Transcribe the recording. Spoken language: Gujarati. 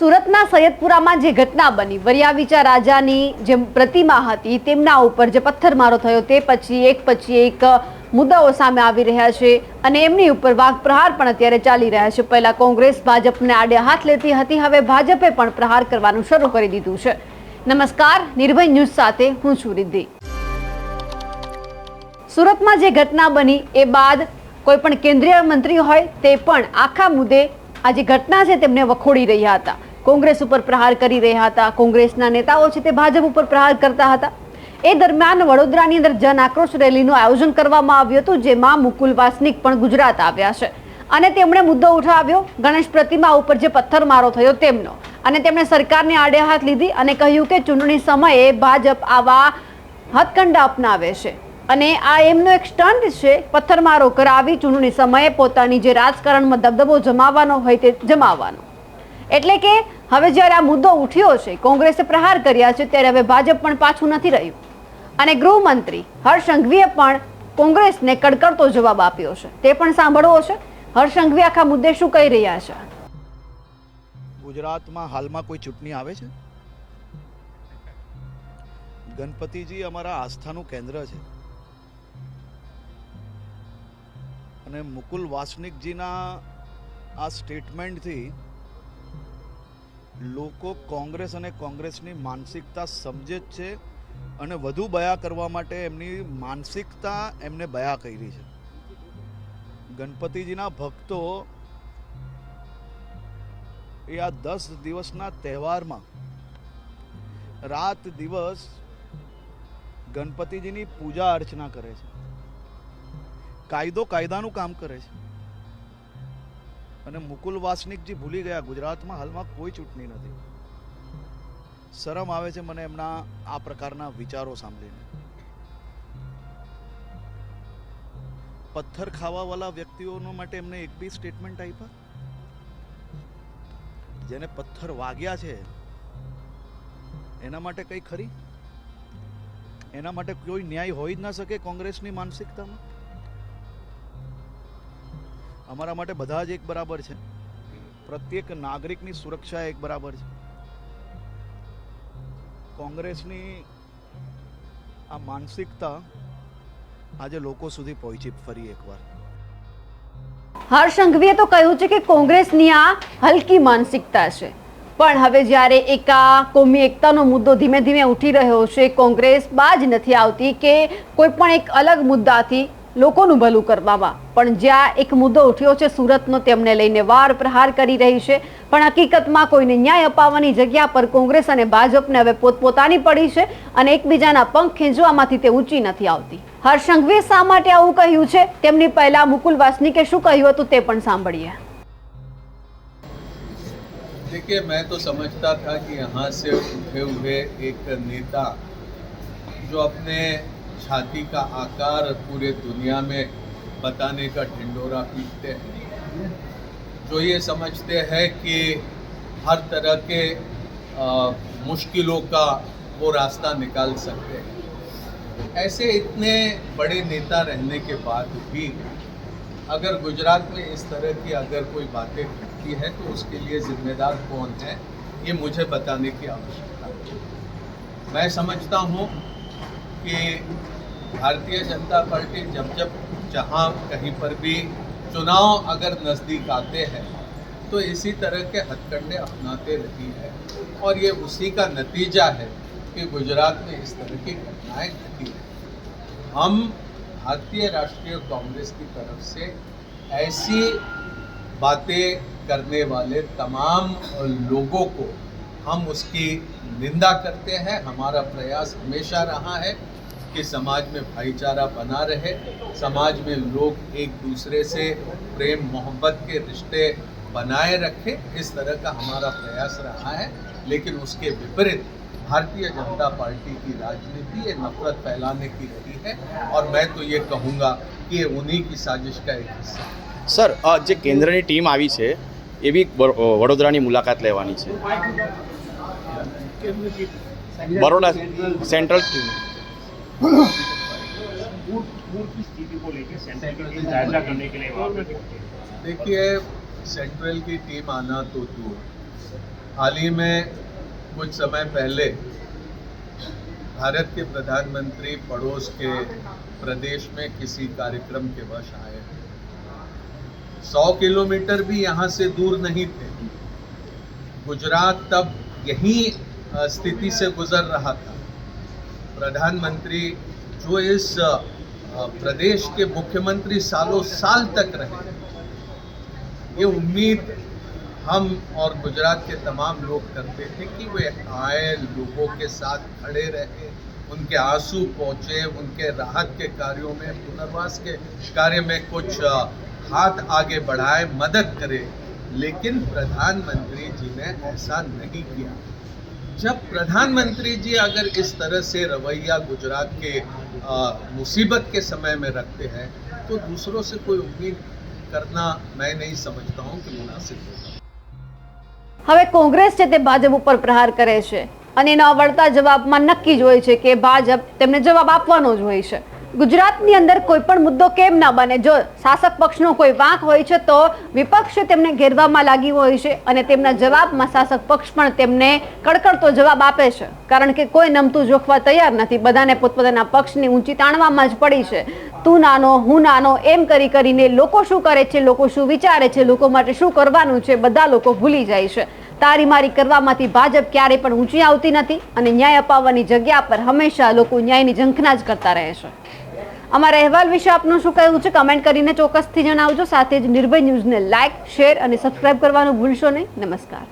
સુરતના સૈયદપુરામાં જે ઘટના બની, વરિયાવીચા રાજાની જે પ્રતિમા હતી, તેમના ઉપર જે પથ્થરમારો થયો, તે પછી એક પછી એક મુદ્દાઓ સામે આવી રહ્યા છે અને એમની ઉપર વાઘ પ્રહાર પણ અત્યારે ચાલી રહ્યા છે. પહેલા કોંગ્રેસ ભાજપને આડે હાથ લેતી હતી, હવે ભાજપે પણ પ્રહાર કરવાનું શરૂ કરી દીધું છે. નમસ્કાર, નિર્ભય ન્યૂઝ સાથે હું છું રિદ્ધિ. સુરતમાં જે ઘટના બની, એ બાદ કોઈ પણ કેન્દ્રીય મંત્રી હોય, તે પણ આખા મુદ્દે આ જે ઘટના છે, તેમને વખોડી રહ્યા હતા. કોંગ્રેસ ઉપર પ્રહાર કરી રહ્યા હતા. કોંગ્રેસના નેતાઓ છે તે ભાજપ ઉપર પ્રહાર કરતા હતા. એ દરમિયાન વડોદરાની અંદર જન આક્રોશ રેલીનું આયોજન કરવામાં આવ્યું હતું, જેમાં મુકુલ વાસનિક પણ ગુજરાત આવ્યા છે. અને તેમણે મુદ્દો ઉઠાવ્યો, ગણેશ પ્રતિમા ઉપર જે પથ્થરમારો થયો તેમનો. અને તેમણે સરકારને આડે હાથ લીધી અને કહ્યું કે ચૂંટણી સમયે ભાજપ આવા હથકંડા અપનાવે છે. અને આ એમનો એક સ્ટન્ટ છે, પથ્થરમારો કરાવી ચૂંટણી સમયે પોતાની જે રાજકારણમાં દબદબો જમાવવાનો હોય તે જમાવવાનો. એટલે કે હવે જ્યારે આ મુદ્દો ઉઠ્યો છે, કોંગ્રેસે પ્રહાર કર્યા છે, ત્યારે હવે ભાજપ પણ પાછું નથી રહ્યું. અને ગૃહમંત્રી હર્ષ સંઘવીએ પણ કોંગ્રેસને કડકડતો જવાબ આપ્યો છે. તે પણ સાંભળવો છે. હર્ષ સંઘવી આખા મુદ્દે શું કહી રહ્યા છે? ગુજરાતમાં હાલમાં કોઈ ચૂંટણી આવે છે? ગણપતિજી અમારા આસ્થાનું કેન્દ્ર છે. અને મુકુલ વાસનિકજીના આ સ્ટેટમેન્ટથી લોકો કોંગ્રેસ અને કોંગ્રેસની માનસિકતા સમજે જ છે અને વધુ બયા કરવા માટે એમની માનસિકતા એમને બયા કરી છે. ગણપતિજીના ભક્તો એ આ દસ દિવસના તહેવારમાં રાત દિવસ ગણપતિજીની પૂજા અર્ચના કરે છે. કાયદો કાયદાનું કામ કરે છે. અને મુકુલ વાસનિકજી ભૂલી ગયા. ગુજરાતમાં હાલમાં કોઈ ચૂંટણી નથી. શરમ આવે છે મને એમના આ પ્રકારના વિચારો સાંભળીને. પથ્થર ખાવાવાળા વ્યક્તિઓનો માટે એમને એક બી સ્ટેટમેન્ટ આપ્યા જેને પથ્થર વાગ્યા છે, એના માટે કંઈ ખરી? એના માટે કોઈ ન્યાય હોઈ જ ના શકે કોંગ્રેસની માનસિકતામાં? અમારા માટે બધા જ એક બરાબર છે. પ્રત્યેક નાગરિકની સુરક્ષા એક બરાબર છે. કોંગ્રેસની આ માનસિકતા આજે લોકો સુધી પહોંચી ફરી એકવાર. હર્ષ તો કહ્યું છે કે કોંગ્રેસની આ હલકી માનસિકતા છે. પણ હવે જ્યારે એકા કોમી એકતાનો મુદ્દો ધીમે ધીમે ઉઠી રહ્યો છે, કોંગ્રેસ બાજ નથી આવતી કે કોઈ પણ એક અલગ મુદ્દાથી લોકોનું ભલું કરવામાં પણ જ્યાં એક મુદ્દો ઉઠ્યો છે સુરતનો તેમને લઈને વાર પ્રહાર કરી રહી છે પણ હકીકતમાં કોઈને ન્યાય અપાવવાની જગ્યા પર કોંગ્રેસ અને ભાજપને હવે પોતપોતાની પડી છે અને એકબીજાના પંખ ખેંચવામાંથી તે ઊંચી નથી આવતી હર્ષ સંઘવીએ શા માટે આવું કહ્યું છે તેમની પહેલા મુકુલ વાસનિકે શું કહ્યું હતું તે પણ સાંભળીએ देखिए मैं तो समझता था कि यहाँ से उठे हुए एक नेता जो अपने छाती का आकार पूरे दुनिया में बताने का ढिंडोरा पीटते हैं। जो ये समझते हैं कि हर तरह के अ, मुश्किलों का वो रास्ता निकाल सकते हैं। ऐसे इतने बड़े नेता रहने के बाद भी अगर गुजरात में इस तरह की अगर कोई बातें घटती है तो उसके लिए जिम्मेदार कौन है ये मुझे बताने की आवश्यकता है। मैं समझता हूँ कि भारतीय जनता पार्टी जब जब जहाँ कहीं पर भी चुनाव अगर नज़दीक आते हैं तो इसी तरह के हथकंडे अपनाते रही है। और ये उसी का नतीजा है कि गुजरात में इस तरह की घटनाएँ घटी हैं। हम भारतीय राष्ट्रीय कांग्रेस की तरफ़ से ऐसी बातें करने वाले तमाम लोगों को हम उसकी निंदा करते हैं हमारा प्रयास हमेशा रहा है कि समाज में भाईचारा बना रहे समाज में लोग एक दूसरे से प्रेम मोहब्बत के रिश्ते बनाए रखें इस तरह का हमारा प्रयास रहा है लेकिन उसके विपरीत भारतीय जनता पार्टी की राजनीति ये नफरत फैलाने की रही है और मैं तो ये कहूँगा कि ये उन्हीं की साजिश का एक हिस्सा है સર અ, જે કેન્દ્રની ટીમ આવી છે એ બી વ- વડોદરાની મુલાકાત લેવાની છે બરોડા સેન્ટ્રલ पूर्व की स्थिति को लेकर सेंट्रल की टीम जायजा करने के लिए वहाँ पे पहुंचे देखिए सेंट्रल की टीम आना तो दूर हाल ही में कुछ समय पहले भारत के प्रधानमंत्री पड़ोस के प्रदेश में किसी कार्यक्रम के वश आए सौ किलोमीटर भी यहाँ से दूर नहीं थे। गुजरात तब यही स्थिति से गुजर रहा था। प्रधानमंत्री जो इस प्रदेश के मुख्यमंत्री सालों साल तक रहे, ये उम्मीद हम और गुजरात के तमाम लोग करते थे कि वे आए, लोगों के साथ खड़े रहे, उनके आँसू पहुँचे उनके राहत के कार्यों में, पुनर्वास के कार्य में कुछ हाथ आगे बढ़ाए मदद करे लेकिन प्रधानमंत्री जी ने ऐसा नहीं किया जब प्रधानमंत्री जी अगर इस तरह से रवैया गुजरात के अ, मुसीबत के समय में रखते हैं तो दूसरों से कोई उम्मीद करना मैं नहीं समझता हूँ कि मुनासिब होगा હવે કોંગ્રેસ છે તે ભાજપ ઉપર પ્રહાર કરે છે અને એના વળતા જવાબમાં નક્કી જ હોય છે કે ભાજપ તેમને જવાબ આપવાનો જ હોય છે ગુજરાતની અંદર કોઈ પણ મુદ્દો કેમ ના બને? જો શાસક પક્ષનો કોઈ વાંક હોય છે, તો વિપક્ષ તેમને ઘેરવામાં લાગી હોય છે અને તેમના જવાબમાં શાસક પક્ષ પણ તેમને કડકડતો જવાબ આપે છે. કારણ કે કોઈ નમતું જોખવા તૈયાર નથી. બધાને પોતપોતાના પક્ષની ઊંચી તાણવામાં જ પડી છે. તું નાનો, હું નાનો, એમ કરી કરીને લોકો શું કરે છે, લોકો શું વિચારે છે, લોકો માટે શું કરવાનું છે, બધા લોકો ભૂલી જાય છે. તારી મારી કરવામાંથી ભાજપ ક્યારેય પણ ઊંચી આવતી નથી અને ન્યાય અપાવવાની જગ્યા પર હંમેશા લોકો ન્યાયની ઝંખના જ કરતા રહે છે. અમારા અહેવાલ વિશે આપનું શું કહેવું છે? કમેન્ટ કરીને ચોક્કસથી જણાવજો. સાથે જ નિર્ભય ન્યૂઝને લાઇક શેર અને સબસ્ક્રાઇબ કરવાનું ભૂલશો નહીં. નમસ્કાર.